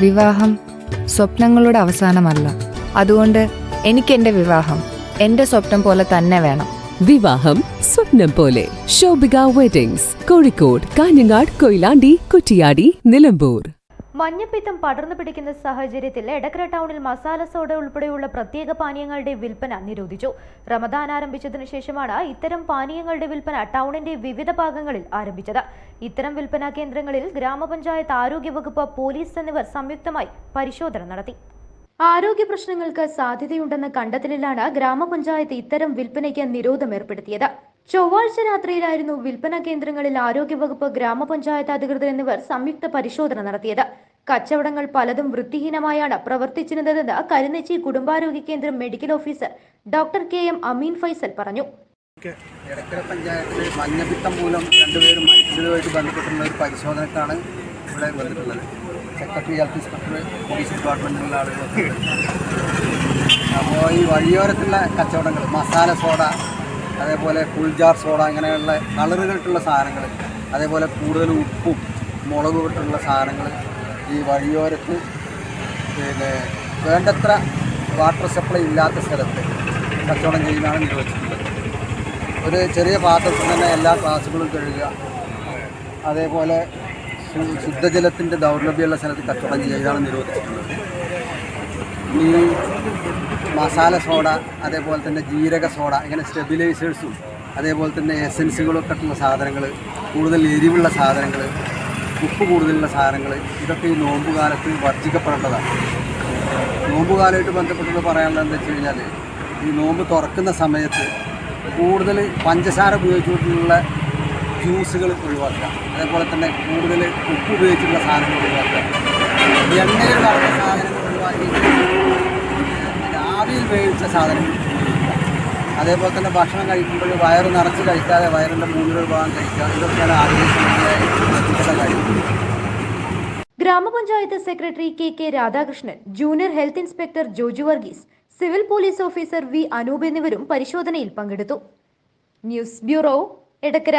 വിവാഹം സ്വപ്നങ്ങളുടെ അവസാനമല്ല. അതുകൊണ്ട് എനിക്ക് എന്റെ വിവാഹം എന്റെ സ്വപ്നം പോലെ തന്നെ വേണം. വിവാഹം സ്വപ്നം പോലെ. ശോഭിക വെഡിങ്സ് കോഴിക്കോട് കാഞ്ഞങ്ങാട് കൊയിലാണ്ടി കുറ്റിയാടി നിലമ്പൂർ. മഞ്ഞപ്പിത്തം പടർന്നു പിടിക്കുന്ന സാഹചര്യത്തിൽ എടക്കര ടൗണിൽ മസാല സോഡ ഉൾപ്പെടെയുള്ള പ്രത്യേക പാനീയങ്ങളുടെ വിൽപ്പന നിരോധിച്ചു. റമദാൻ ആരംഭിച്ചതിനു ശേഷമാണ് ഇത്തരം പാനീയങ്ങളുടെ വിൽപ്പന ടൗണിന്റെ വിവിധ ഭാഗങ്ങളിൽ ആരംഭിച്ചത്. ഇത്തരം വിൽപ്പനാ കേന്ദ്രങ്ങളിൽ ഗ്രാമപഞ്ചായത്ത് ആരോഗ്യവകുപ്പ് പോലീസ് എന്നിവർ സംയുക്തമായി പരിശോധന നടത്തി. ആരോഗ്യ പ്രശ്നങ്ങൾക്ക് സാധ്യതയുണ്ടെന്ന കണ്ടെത്തലിലാണ് ഗ്രാമപഞ്ചായത്ത് ഇത്തരം വിൽപ്പനയ്ക്ക് നിരോധം ഏർപ്പെടുത്തിയത്. ചൊവ്വാഴ്ച രാത്രിയിലായിരുന്നു വിൽപ്പന കേന്ദ്രങ്ങളിൽ ആരോഗ്യവകുപ്പ് ഗ്രാമപഞ്ചായത്ത് അധികൃതർ എന്നിവർ സംയുക്ത പരിശോധന നടത്തിയത്. കച്ചവടങ്ങൾ പലതും വൃത്തിഹീനമായാണ് പ്രവർത്തിച്ചിരുന്നതെന്ന് കരുനെച്ചി കുടുംബാരോഗ്യ കേന്ദ്രം medical officer doctor K M Ameen Faisal പറഞ്ഞു. എടക്കര പഞ്ചായത്തിൽ മഞ്ഞപ്പിത്തം മൂലം രണ്ടുപേരും മരിച്ചതുമായിട്ട് ബന്ധപ്പെട്ടുള്ള ഒരു പരിശോധനക്കാണ് ഇവിടെ വന്നിട്ടുള്ളത്. സെക്രട്ടറി ഹെൽത്ത് ഇൻസ്പെക്ടർ പോലീസ് ഡിപ്പാർട്ട്മെന്റിലുള്ള ആളുകളൊക്കെ അപ്പോൾ ഈ വഴിയോരത്തുള്ള കച്ചവടങ്ങൾ മസാല സോഡ അതേപോലെ കുൾജാർ സോഡ അങ്ങനെയുള്ള കളറുകളിട്ടുള്ള സാധനങ്ങൾ അതേപോലെ കൂടുതൽ ഉപ്പും മുളകും ഇട്ടുള്ള സാധനങ്ങൾ ഈ വഴിയോരത്ത് പിന്നെ വേണ്ടത്ര വാട്ടർ സപ്ലൈ ഇല്ലാത്ത സ്ഥലത്ത് കച്ചവടം ചെയ്യുന്നതാണ് നിർവഹിച്ചിട്ടുള്ളത് ഒരു ചെറിയ പാത്രത്തിൽ തന്നെ എല്ലാ ക്ലാസുകളും കഴുകുക. അതേപോലെ ശുദ്ധജലത്തിന്റെ ദൗർലഭ്യമുള്ള സ്ഥലത്ത് കച്ചവടം ചെയ്യുക നിരോധിച്ചിട്ടുള്ളത് ഈ മസാല സോഡ അതേപോലെ തന്നെ ജീരക സോഡ ഇങ്ങനെ സ്റ്റെബിലൈസേഴ്സും അതേപോലെ തന്നെ എസൻസുകളൊക്കെ ഉള്ള സാധനങ്ങൾ കൂടുതൽ എരിവുള്ള സാധനങ്ങൾ ഉപ്പ് കൂടുതലുള്ള സാധനങ്ങൾ ഇതൊക്കെ ഈ നോമ്പ് കാലത്ത് വർജിക്കപ്പെടേണ്ടതാണ് നോമ്പ് ബന്ധപ്പെട്ടുള്ള പറയാനുള്ളത് എന്താ വെച്ച് കഴിഞ്ഞാൽ ഈ നോമ്പ് തുറക്കുന്ന സമയത്ത് കൂടുതൽ പഞ്ചസാര ഉപയോഗിച്ചുകൊണ്ടുള്ള ജ്യൂസുകൾ ഒഴിവാക്കുക. അതേപോലെ തന്നെ കൂടുതൽ ഉപ്പ് ഉപയോഗിച്ചിട്ടുള്ള സാധനങ്ങൾ ഒഴിവാക്കുക. എണ്ണയിൽ നടന്ന സാധനങ്ങൾ ഒഴിവാക്കി വേവിച്ച സാധനം. അതേപോലെ തന്നെ ഭക്ഷണം കഴിക്കുമ്പോൾ വയറ് നിറച്ച് കഴിക്കാതെ വയറിന്റെ മൂന്നിലൊരു ഭാഗം കഴിക്കുക. ഇതൊക്കെയാണ് ശ്രദ്ധിക്കേണ്ട കാര്യം. ഗ്രാമപഞ്ചായത്ത് secretary K K Radhakrishnan junior health inspector Joju Varghese civil police officer V Anoop എന്നിവരും പരിശോധനയിൽ പങ്കെടുത്തു. News bureau Edakkara.